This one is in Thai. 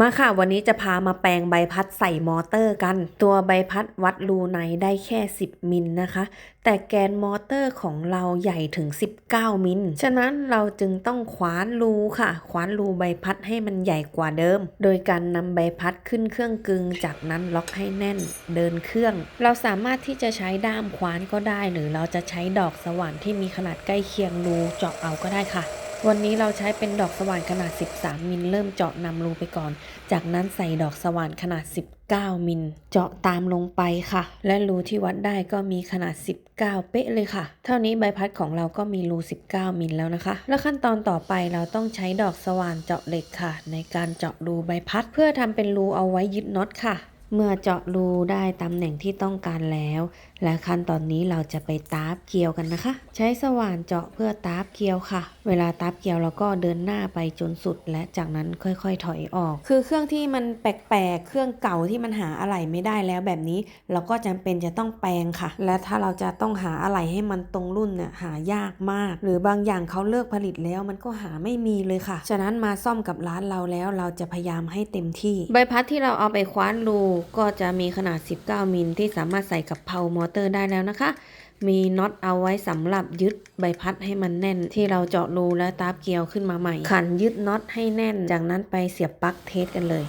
มาค่ะ วันนี้จะพามาแปลงใบพัดใส่มอเตอร์กัน ตัวใบพัดวัดรูในได้แค่ 10 มิลนะคะ แต่แกนมอเตอร์ของเราใหญ่ถึง 19 มิลฉะนั้นเราจึงต้องขวานรูค่ะ ขวานรูใบพัดให้มันใหญ่กว่าเดิม โดยการนำใบพัดขึ้นเครื่องกึง จากนั้นล็อกให้แน่น เดินเครื่อง เราสามารถที่จะใช้ด้ามขวานก็ได้ หรือเราจะใช้ดอกสว่านที่มีขนาดใกล้เคียงรูเจาะเอาก็ได้ค่ะ วันนี้เราใช้เป็นดอกสว่านขนาด 13 มิลเริ่มเจาะนำรูไปก่อน จากนั้นใส่ดอกสว่านขนาด 19 มิลเจาะตามลงไปค่ะ และรูที่วัดได้ก็มีขนาด 19 เป๊ะเลยค่ะ เท่านี้ใบพัดของเราก็มีรู 19 มิลแล้วนะคะ และขั้นตอนต่อไปเราต้องใช้ดอกสว่านเจาะเหล็กค่ะ ในการเจาะรูใบพัดเพื่อทำเป็นรูเอาไว้ยึดน็อตค่ะ เมื่อเจาะรูได้ตำแหน่งที่ต้องการแล้ว และขั้นตอนนี้เราจะไปตาบเกลียวกันนะคะ ใช้สว่านเจาะเพื่อตาบเกลียวค่ะ เวลาตาบเกลียวเราก็เดินหน้าไปจนสุด และจากนั้นค่อยๆ ถอยออก คือเครื่องที่มันแปลกๆ เครื่องเก่าที่มันหาอะไหล่ไม่ได้แล้วแบบนี้ เราก็จำเป็นจะต้องแปลงค่ะ และถ้าเราจะต้องหาอะไหล่ให้มันตรงรุ่นเนี่ยหายากมาก หรือบางอย่างเขาเลิกผลิตแล้วมันก็หาไม่มีเลยค่ะ ฉะนั้นมาซ่อมกับร้านเราแล้วเราจะพยายามให้เต็มที่ ใบพัดที่เราเอาไปคว้านรูก็จะมีขนาด 19 มิลที่สามารถใส่กับเพามอเตอร์ได้แล้วนะคะ มีน็อตเอาไว้สำหรับยึดใบพัดให้มันแน่น ที่เราเจาะรูและตาบเกลียวขึ้นมาใหม่ ขันยึดน็อตให้แน่น จากนั้นไปเสียบปลั๊กเทสกันเลย